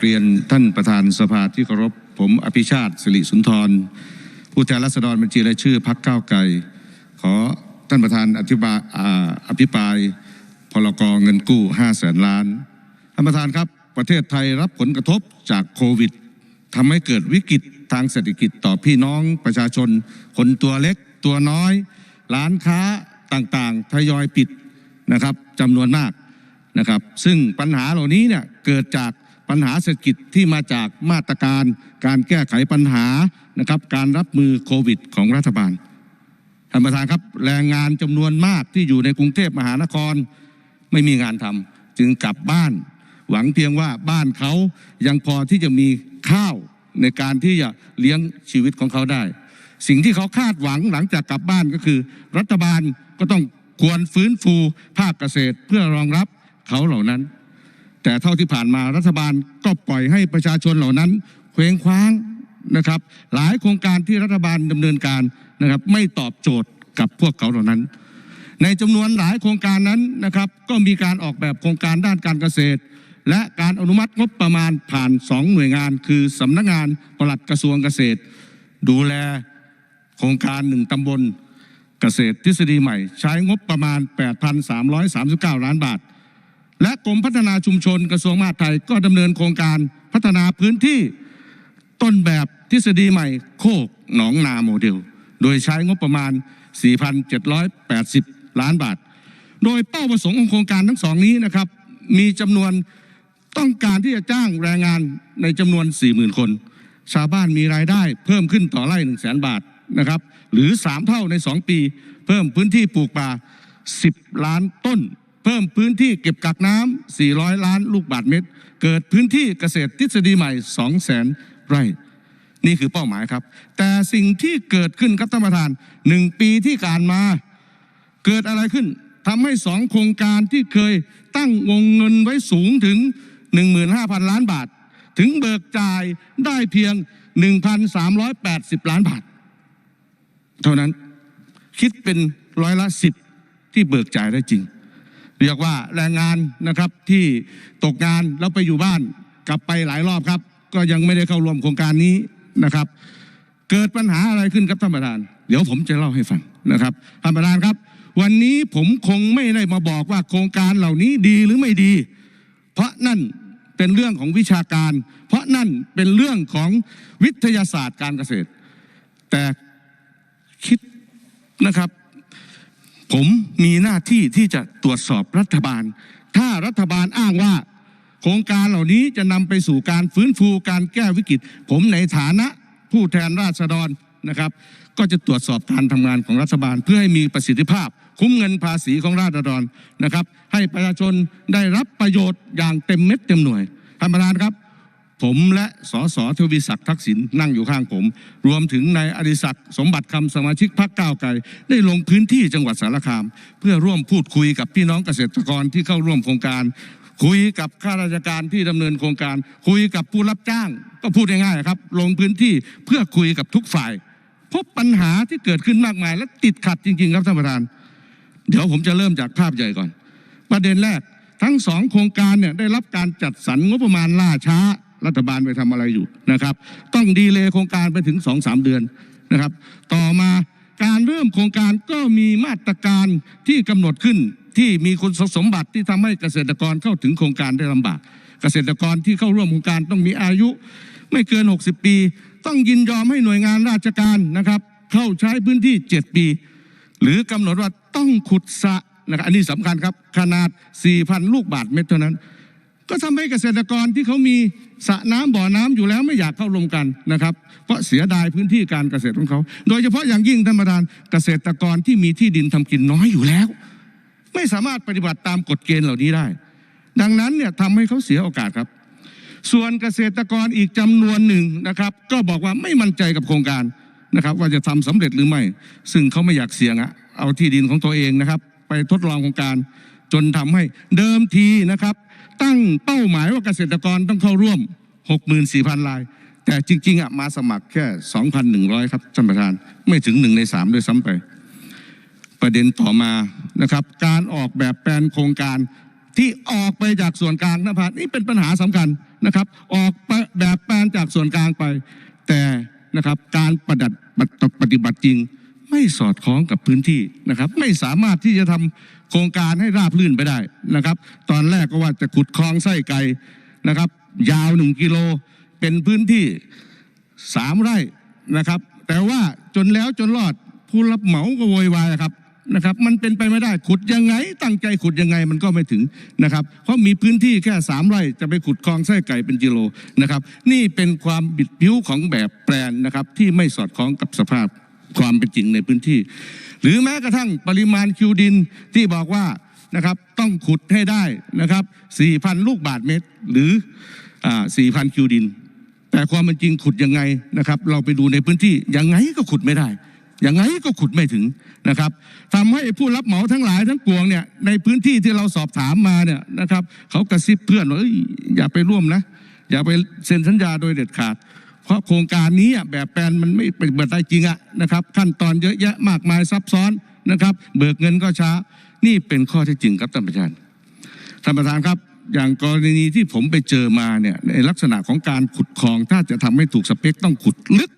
เรียนท่านประธานสภาที่เคารพผมอภิชาติสิริสุนทร ผู้แทนราษฎรบัญชีรายชื่อพักก้าวไกลขอท่านประธานอธิบายอ่าอภิปรายพลกเงินกู้5แสนล้านท่านประธานครับ ประเทศไทยรับผลกระทบจากโควิดทำให้เกิดวิกฤตทางเศรษฐกิจต่อพี่น้องประชาชน คนตัวเล็กตัวน้อย ร้านค้าต่างๆ ทยอยปิดนะครับจำนวนมากนะครับ ซึ่งปัญหาเหล่านี้เนี่ยเกิดจาก ปัญหาเศรษฐกิจที่มาจากมาตรการ การแก้ไขปัญหานะครับการรับมือโควิดของรัฐบาลท่านประธานครับแรงงานจำนวนมากที่อยู่ในกรุงเทพมหานครไม่มีงานทำจึงกลับบ้าน หวังเพียงว่าบ้านเขายังพอที่จะมีข้าวในการที่จะเลี้ยงชีวิตของเขาได้ สิ่งที่เขาคาดหวังหลังจากกลับบ้านก็คือ รัฐบาลก็ต้องควรฟื้นฟูภาคเกษตรเพื่อรองรับเขาเหล่านั้น แต่เท่าที่ผ่านมารัฐบาลก็ปล่อยให้ประชาชนเหล่านั้นเคว้งคว้างนะครับ หลายโครงการที่รัฐบาลดำเนินการนะครับ ไม่ตอบโจทย์กับพวกเขาเหล่านั้น ในจำนวนหลายโครงการนั้นนะครับ ก็มีการออกแบบโครงการด้านการเกษตร และการอนุมัติงบประมาณผ่านสองหน่วยงาน คือสำนักงานปลัดกระทรวงเกษตร ดูแลโครงการหนึ่งตำบลเกษตรทฤษฎีใหม่ ใช้งบประมาณ 8,339 ล้านบาท และกรมพัฒนาชุมชนกระทรวงมหาดไทยก็ดำเนินโครงการพัฒนาพื้นที่ต้นแบบทฤษฎีใหม่โคกหนองนาโมเดล โดยใช้งบประมาณ 4,780 ล้านบาท โดยเป้าประสงค์ของโครงการทั้งสองนี้นะครับ มีจำนวนต้องการที่จะจ้างแรงงานในจำนวน 40,000 คน ชาวบ้านมีรายได้เพิ่มขึ้นต่อไร่1 0 0 0 0แบาทนะครับหรือ 3 เท่าใน 2 ปี เพิ่มพื้นที่ปลูกป่า 10 ล้านต้น พิ่มพื้นที่เก็บกักน้ำ 400 ล้านลูกบาทเมตร เกิดพื้นที่เกษตรทฤษฎีใหม่2แสนไร่ นี่คือเป้าหมายครับ แต่สิ่งที่เกิดขึ้นครับท่านประธานหนึ่งปีที่ผ่านมา เกิดอะไรขึ้นทำให้สองโครงการที่เคยตั้งวงเงินไว้สูงถึง 15,000 ล้านบาท ถึงเบิกจ่ายได้เพียง 1,380 ล้านบาท เท่านั้นคิดเป็นร้อยละสิบที่เบิกจ่ายได้จริง เรียกว่าแรงงานนะครับที่ตกงานแล้วไปอยู่บ้านกลับไปหลายรอบครับ ก็ยังไม่ได้เข้าร่วมโครงการนี้นะครับ เกิดปัญหาอะไรขึ้นครับท่านประธาน เดี๋ยวผมจะเล่าให้ฟังนะครับท่านประธานครับ วันนี้ผมคงไม่ได้มาบอกว่าโครงการเหล่านี้ดีหรือไม่ดี เพราะนั่นเป็นเรื่องของวิชาการ เพราะนั่นเป็นเรื่องของวิทยาศาสตร์การเกษตร แต่คิดนะครับ ผมมีหน้าที่ที่จะตรวจสอบรัฐบาล ถ้ารัฐบาลอ้างว่า โครงการเหล่านี้จะนำไปสู่การฟื้นฟูการแก้วิกฤต ผมในฐานะผู้แทนราษฎรนะครับ ก็จะตรวจสอบการทำงานของรัฐบาล เพื่อให้มีประสิทธิภาพ คุ้มเงินภาษีของราษฎรนะครับ ให้ประชาชนได้รับประโยชน์อย่างเต็มเม็ดเต็มหน่วยท่านประธานครับ ผมและสสทวีศักดิ์ทักษิณนั่งอยู่ข้างผม รวมถึงนายอดิศักดิ์สมบัติคำสมาชิกพรรคก้าวไกล ได้ลงพื้นที่จังหวัดสารคาม เพื่อร่วมพูดคุยกับพี่น้องเกษตรกรที่เข้าร่วมโครงการ คุยกับข้าราชการที่ดำเนินโครงการ คุยกับผู้รับจ้าง ก็พูดง่ายๆครับ ลงพื้นที่เพื่อคุยกับทุกฝ่าย พบปัญหาที่เกิดขึ้นมากมาย และติดขัดจริง ๆ ครับท่านประธาน เดี๋ยวผมจะเริ่มจากภาพใหญ่ก่อน ประเด็นแรกทั้งสองโครงการเนี่ยได้รับการจัดสรรงบประมาณล่าช้า รัฐบาลไปทำอะไรอยู่นะครับ ต้องดีเลยโครงการไปถึงสองสามเดือนนะครับ ต่อมาการเริ่มโครงการก็มีมาตรการที่กำหนดขึ้นที่มีคุณสมบัติที่ทำให้เกษตรกรเข้าถึงโครงการได้ลำบาก เกษตรกรที่เข้าร่วมโครงการต้องมีอายุไม่เกิน 60 ปี ต้องยินยอมให้หน่วยงานราชการนะครับ เข้าใช้พื้นที่ 7 ปี หรือกำหนดว่าต้องขุดสระนะครับอันนี้สำคัญครับขนาด 4,000 ลูกบาทเมตรเท่านั้น ก็ทำให้เกษตรกรที่เขามีสระน้ำบ่อน้ำอยู่แล้วไม่อยากเข้าร่วมกันนะครับ เพราะเสียดายพื้นที่การเกษตรของเขา โดยเฉพาะอย่างยิ่งท่านประธานเกษตรกรที่มีที่ดินทำกินน้อยอยู่แล้ว ไม่สามารถปฏิบัติตามกฎเกณฑ์เหล่านี้ได้ ดังนั้นเนี่ยทำให้เขาเสียโอกาสครับ ส่วนเกษตรกรอีกจำนวนหนึ่งนะครับ ก็บอกว่าไม่มั่นใจกับโครงการนะครับ ว่าจะทำสำเร็จหรือไม่ ซึ่งเขาไม่อยากเสี่ยงอะเอาที่ดินของตัวเองนะครับ ไปทดลองโครงการ จนทำให้เดิมทีนะครับ ตั้งเป้าหมายว่าเกษตรกรต้องเข้าร่วม 64,000ราย แต่จริงๆอะมาสมัครแค่ 2,100 ครับท่านประธานไม่ถึงหนึ่งในสามด้วยซ้ำไป ประเด็นต่อมานะครับ การออกแบบแปลนโครงการที่ออกไปจากส่วนกลางนภานี่เป็นปัญหาสำคัญนะครับ ออกแบบแปลนจากส่วนกลางไป แต่นะครับการปฏิบัติปฏิบัติจริง ไม่สอดคล้องกับพื้นที่นะครับ ไม่สามารถที่จะทำโครงการให้ราบรื่นไปได้นะครับ ตอนแรกก็ว่าจะขุดคลองไส้ไก่นะครับ ยาวหนึ่งกิโลเป็นพื้นที่สามไร่นะครับ แต่ว่าจนแล้วจนรอดผู้รับเหมาก็โวยวายครับนะครับ มันเป็นไปไม่ได้ขุดยังไง ตั้งใจขุดยังไงมันก็ไม่ถึงนะครับ เพราะมีพื้นที่แค่สามไร่จะไปขุดคลองไส้ไก่เป็นกิโลนะครับ นี่เป็นความบิดผิวของแบบแปลนนะครับที่ไม่สอดคล้องกับสภาพ ความเป็นจริงในพื้นที่ หรือแม้กระทั่งปริมาณคิวดินที่บอกว่านะครับต้องขุดให้ได้นะครับ 4,000 ลูกบาทเมตร หรืออ่า4,000 คิวดิน แต่ความเป็นจริงขุดยังไงนะครับ เราไปดูในพื้นที่ยังไงก็ขุดไม่ได้ยังไงก็ขุดไม่ถึงนะครับทำให้ผู้รับเหมาทั้งหลายทั้งปวงเนี่ยในพื้นที่ที่เราสอบถามมาเนี่ยนะครับเขากระซิบเพื่อนว่าอย่าไปร่วมนะ อย่าไปเซ็นสัญญาโดยเด็ดขาด เพราะโครงการนี้แบบแปลนมันไม่เป็นเบิดได้จริงอะนะครับ ขั้นตอนเยอะแยะมากมายซับซ้อนนะครับ เบิกเงินก็ช้า นี่เป็นข้อเท็จจริงครับท่านประธานท่านประธานครับอย่างกรณีที่ผมไปเจอมาเนี่ยในลักษณะของการขุดคลอง ถ้าจะทำให้ถูกสเปคต้องขุดลึก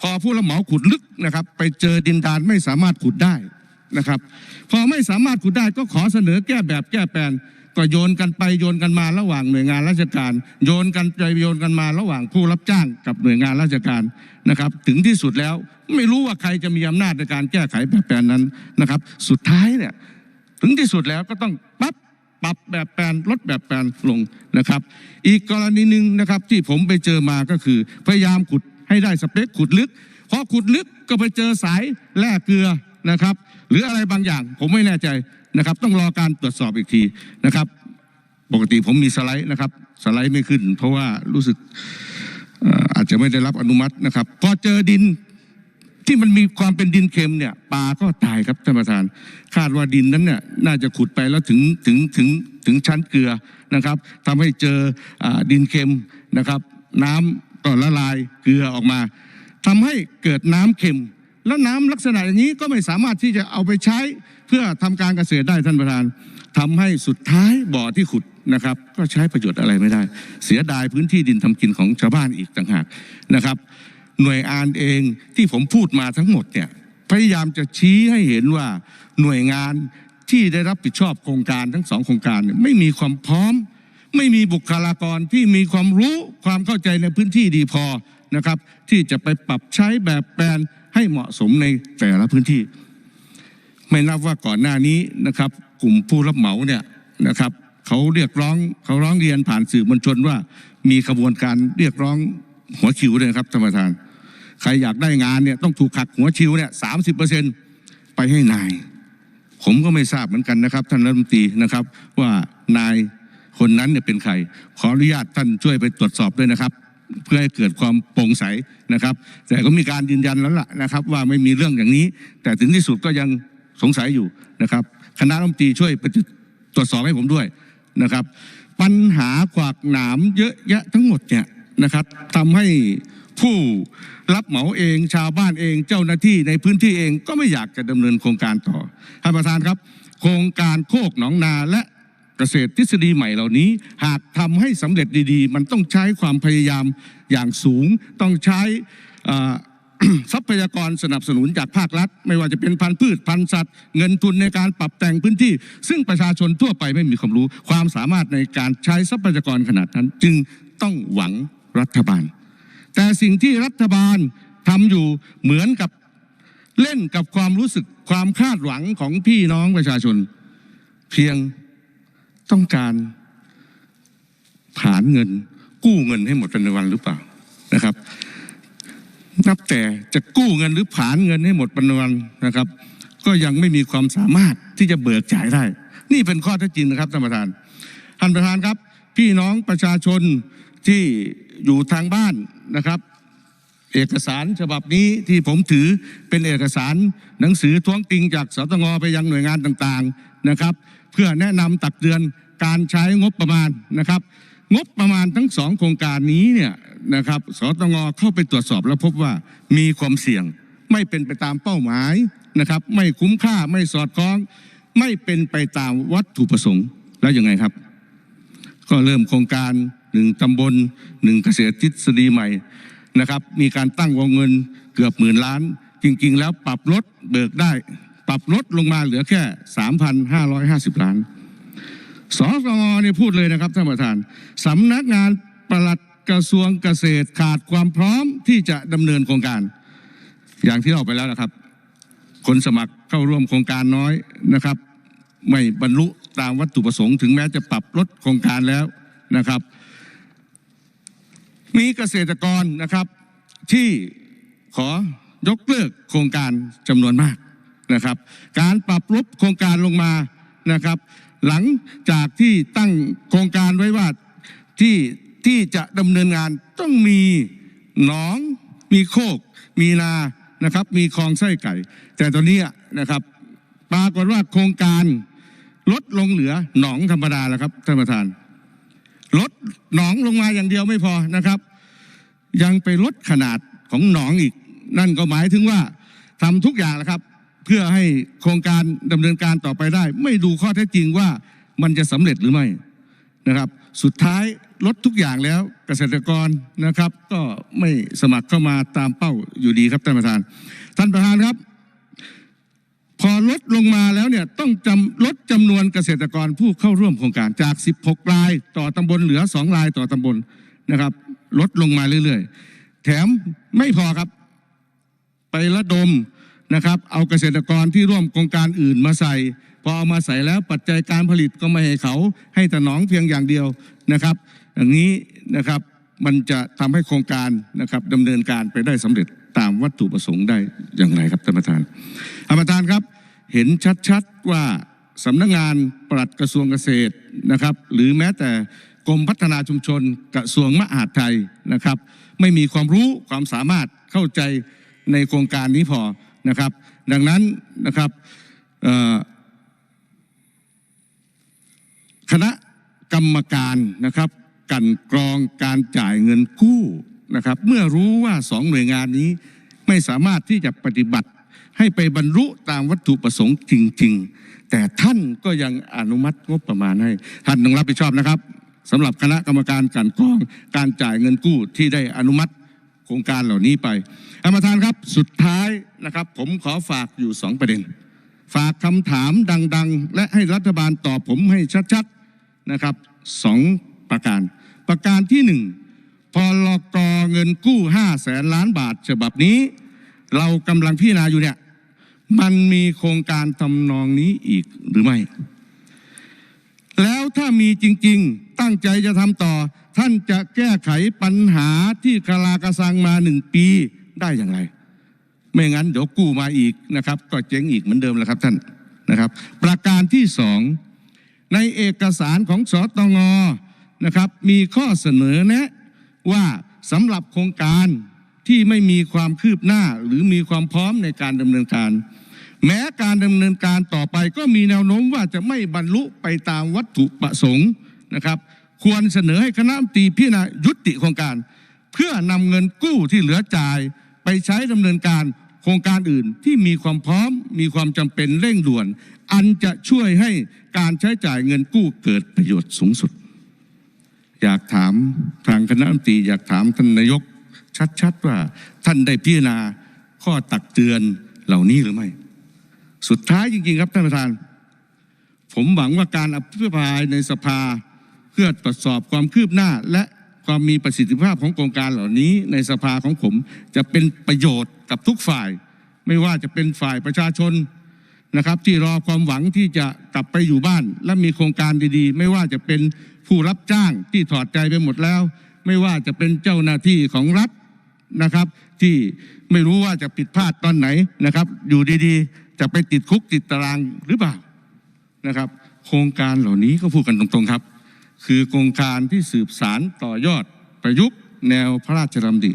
พอผู้รับเหมาขุดลึกนะครับ ไปเจอดินดานไม่สามารถขุดได้นะครับ พอไม่สามารถขุดได้ก็ขอเสนอแก้แบบแก้แปลน ก็โยนกันไปโยนกันมาระหว่างหน่วยงานราชการ โยนกันไปโยนกันมาระหว่างผู้รับจ้างกับหน่วยงานราชการนะครับ ถึงที่สุดแล้วไม่รู้ว่าใครจะมีอำนาจในการแก้ไขแบบแปลนนั้นนะครับ สุดท้ายเนี่ยถึงที่สุดแล้วก็ต้องปรับปรับแบบแปลนลดแบบแปลนลงนะครับ อีกกรณีหนึ่งนะครับที่ผมไปเจอมาก็คือ พยายามขุดให้ได้สเปคขุดลึกพอขุดลึกก็ไปเจอสายแร่เกลือ นะครับ หรืออะไรบางอย่างผมไม่แน่ใจนะครับ ต้องรอการตรวจสอบอีกทีนะครับ ปกติผมมีสไลด์นะครับ สไลด์ไม่ขึ้น เพราะว่ารู้สึกอาจจะไม่ได้รับอนุมัตินะครับ พอเจอดินที่มันมีความเป็นดินเค็มเนี่ยปลาก็ตายครับท่านประธาน คาดว่าดินนั้นเนี่ยน่าจะขุดไปแล้วถึงถึงถึงถึงชั้นเกลือนะครับทำให้เจออดินเค็มนะครับ น้ำก็ละลายเกลือออกมาทำให้เกิดน้ำเค็ม แล้วน้ำลักษณะอย่างนี้ก็ไม่สามารถที่จะเอาไปใช้เพื่อทำการเกษตรได้ท่านประธานทำให้สุดท้ายบ่อที่ขุดนะครับ ก็ใช้ประโยชน์อะไรไม่ได้ เสียดายพื้นที่ดินทำกินของชาวบ้านอีกต่างหากนะครับ หน่วยงานเองที่ผมพูดมาทั้งหมดเนี่ยพยายามจะชี้ให้เห็นว่าหน่วยงานที่ได้รับผิดชอบโครงการทั้งสองโครงการไม่มีความพร้อม ไม่มีบุคลากรที่มีความรู้ความเข้าใจในพื้นที่ดีพอนะครับ ที่จะไปปรับใช้แบบแปลน ให้เหมาะสมในแต่ละพื้นที่ ไม่นับว่าก่อนหน้านี้นะครับ กลุ่มผู้รับเหมาเนี่ยนะครับเขาเรียกร้องเขาร้องเรียนผ่านสื่อมวลชนว่า มีขบวนการเรียกร้องหัวคิวเลยครับท่านประธาน ใครอยากได้งานเนี่ยต้องถูกขักหัวคิวเนี่ยสามสิบเปอร์เซ็นไปให้นาย ผมก็ไม่ทราบเหมือนกันนะครับ ท่านรัฐมนตรีนะครับว่านายคนนั้นเนี่ยเป็นใคร ขออนุญาตท่านช่วยไปตรวจสอบด้วยนะครับ เพื่อให้เกิดความโปร่งใสนะครับ แต่ก็มีการยืนยันแล้วล่ะนะครับ ว่าไม่มีเรื่องอย่างนี้ แต่ถึงที่สุดก็ยังสงสัยอยู่นะครับ คณะรัฐมนตรีช่วยไปตรวจสอบให้ผมด้วยนะครับ ปัญหาขวากหนามเยอะแยะทั้งหมดเนี่ยนะครับทำให้ผู้รับเหมาเองชาวบ้านเองเจ้าหน้าที่ในพื้นที่เองก็ไม่อยากจะดำเนินโครงการต่อท่านประธานครับ โครงการโคกหนองนาและ เกษตรทฤษฎีใหม่เหล่านี้ หากทำให้สำเร็จดีๆ มันต้องใช้ความพยายามอย่างสูง ต้องใช้ทรัพยากรสนับสนุนจากภาครัฐ ไม่ว่าจะเป็นพันธุ์พืชพันธุ์สัตว์ เงินทุนในการปรับแต่งพื้นที่ ซึ่งประชาชนทั่วไปไม่มีความรู้ ความสามารถในการใช้ทรัพยากรขนาดนั้น จึงต้องหวังรัฐบาล แต่สิ่งที่รัฐบาลทำอยู่เหมือนกับเล่นกับความรู้สึกความคาดหวังของพี่น้องประชาชน เพียง ต้องการผานเงิน กู้เงินให้หมดเป็นวันหรือเปล่านะครับ นับแต่จะกู้เงินหรือผานเงินให้หมดเป็นวันนะครับ ก็ยังไม่มีความสามารถที่จะเบิกจ่ายได้ นี่เป็นข้อเท็จจริงนะครับท่านประธานท่านประธานครับ พี่น้องประชาชนที่อยู่ทางบ้านนะครับ เอกสารฉบับนี้ที่ผมถือเป็นเอกสารหนังสือท้วงติงจากสตงไปยังหน่วยงานต่างๆนะครับ พื่อแนะนำตักเตือนการใช้งบประมาณนะครับ งบประมาณทั้งสองโครงการนี้เนี่ยนะครับสตงเข้าไปตรวจสอบแล้วพบว่ามีความเสี่ยงไม่เป็นไปตามเป้าหมายนะครับ ไม่คุ้มค่าไม่สอดคล้อง ไม่เป็นไปตามวัตถุประสงค์แล้วยังไงครับ ก็เริ่มโครงการหนึ่งตำบลหนึ่งเกษตรทฤษฎีใหม่นะครับ มีการตั้งวงเงินเกือบหมื่นล้าน จริง ๆ แล้วปรับลดเบิกได้ ปรับลดลงมาเหลือแค่ 3,550 ล้าน สสงเนี่ยพูดเลยนะครับท่านประธานสำนักงานปลัดกระทรวงเกษตรขาดความพร้อมที่จะดำเนินโครงการ อย่างที่เราไปแล้วนะครับ คนสมัครเข้าร่วมโครงการน้อยนะครับ ไม่บรรลุตามวัตถุประสงค์ถึงแม้จะปรับลดโครงการแล้วนะครับ มีเกษตรกรนะครับที่ขอยกเลิกโครงการจำนวนมาก นะครับ การปรับลดโครงการลงมานะครับ หลังจากที่ตั้งโครงการไว้ว่าที่ที่จะดำเนินงานต้องมีหนอง มีโคก มีนานะครับ มีคลองไส้ไก่ แต่ตอนนี้นะครับปรากฏว่าโครงการลดลงเหลือหนองธรรมดาแล้วครับท่านประธาน ลดหนองลงมาอย่างเดียวไม่พอนะครับ ยังไปลดขนาดของหนองอีก นั่นก็หมายถึงว่าทำทุกอย่างแล้วครับ เพื่อให้โครงการดำเนินการต่อไปได้ ไม่ดูข้อเท็จจริงว่ามันจะสำเร็จหรือไม่นะครับ สุดท้ายลดทุกอย่างแล้วเกษตรกรนะครับ ก็ไม่สมัครเข้ามาตามเป้าอยู่ดีครับท่านประธาน ท่านประธานครับ พอลดลงมาแล้วเนี่ยต้องจำลดจำนวนเกษตรกรผู้เข้าร่วมโครงการจาก 16รายต่อตำบลเหลือ 2 รายต่อตำบลนะครับ ลดลงมาเรื่อยๆ แถมไม่พอครับ ไประดม นะครับ เอาเกษตรกรที่ร่วมโครงการอื่นมาใส่ พอเอามาใส่แล้วปัจจัยการผลิตก็ไม่ให้เขาให้แต่หนองเพียงอย่างเดียวนะครับ อย่างนี้นะครับมันจะทำให้โครงการนะครับดำเนินการไปได้สำเร็จตามวัตถุประสงค์ได้อย่างไรครับท่านประธานท่านประธานครับเห็นชัดๆว่าสำนักงานปลัดกระทรวงเกษตรนะครับ หรือแม้แต่กรมพัฒนาชุมชนกระทรวงมหาดไทยนะครับ ไม่มีความรู้ความสามารถเข้าใจในโครงการนี้พอ นะครับ ดังนั้นนะครับคณะกรรมการนะครับกันกรองการจ่ายเงินกู้นะครับ เมื่อรู้ว่าสองหน่วยงานนี้ไม่สามารถที่จะปฏิบัติให้ไปบรรลุตามวัตถุประสงค์จริง ๆ แต่ท่านก็ยังอนุมัติงบประมาณให้ ท่านต้องรับผิดชอบนะครับสำหรับคณะกรรมการกันกรองการจ่ายเงินกู้ที่ได้อนุมัติ โครงการเหล่านี้ไปท่านประธานครับสุดท้ายนะครับ ผมขอฝากอยู่สองประเด็น ฝากคำถามดัง ๆ และให้รัฐบาลตอบผมให้ชัดๆนะครับสองประการ ประการที่หนึ่งพอลกเงินกู้ห้าแสนล้านบาทฉบับนี้ เรากำลังพิจารณาอยู่เนี่ยมันมีโครงการทำนองนี้อีกหรือไม่ แล้วถ้ามีจริง ๆ ตั้งใจจะทำต่อ ท่านจะแก้ไขปัญหาที่คลากระซังมาหนึ่งปีได้อย่างไร ไม่งั้นเดี๋ยวกู้มาอีกนะครับ ก็เจ๊งอีกเหมือนเดิมแล้วครับท่านนะครับ ประการที่สองในเอกสารของสตงนะครับมีข้อเสนอแนะว่าสำหรับโครงการที่ไม่มีความคืบหน้าหรือมีความพร้อมในการดำเนินการ แม้การดำเนินการต่อไปก็มีแนวโน้มว่าจะไม่บรรลุไปตามวัตถุประสงค์นะครับ ควรเสนอให้คณะมนตรีพิจารณายุติโครงการ เพื่อนำเงินกู้ที่เหลือจ่าย ไปใช้ดำเนินการโครงการอื่นที่มีความพร้อมมีความจำเป็นเร่งด่วน อันจะช่วยให้การใช้จ่ายเงินกู้เกิดประโยชน์สูงสุด อยากถามทางคณะมนตรีอยากถามท่านนายกชัดๆว่าท่านได้พิจารณาข้อตักเตือนเหล่านี้หรือไม่ สุดท้ายจริงๆครับท่านประธาน ผมหวังว่าการอภิปรายในสภาเพื่อตรวจสอบความคืบหน้า และความมีประสิทธิภาพของโครงการเหล่านี้ในสภาของผม จะเป็นประโยชน์กับทุกฝ่าย ไม่ว่าจะเป็นฝ่ายประชาชนนะครับ ที่รอความหวังที่จะกลับไปอยู่บ้าน และมีโครงการดีๆ ไม่ว่าจะเป็นผู้รับจ้างที่ถอดใจไปหมดแล้ว ไม่ว่าจะเป็นเจ้าหน้าที่ของรัฐนะครับ ที่ไม่รู้ว่าจะผิดพลาดตอนไหนนะครับ อยู่ดีๆ จะไปติดคุกติดตารางหรือเปล่านะครับ โครงการเหล่านี้ก็พูดกันตรงๆครับ คือโครงการที่สืบสารต่อยอดประยุกต์แนวพระราชดำริ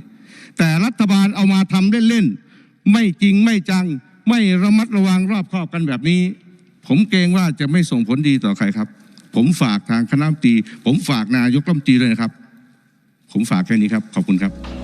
แต่รัฐบาลเอามาทำเล่นๆไม่จริงไม่จัง ไม่ระมัดระวังรอบคอบกันแบบนี้ ผมเกรงว่าจะไม่ส่งผลดีต่อใครครับ ผมฝากทางคณะมตี ผมฝากนายกรัฐมนตรีเลยนะครับ ผมฝากแค่นี้ครับ ขอบคุณครับ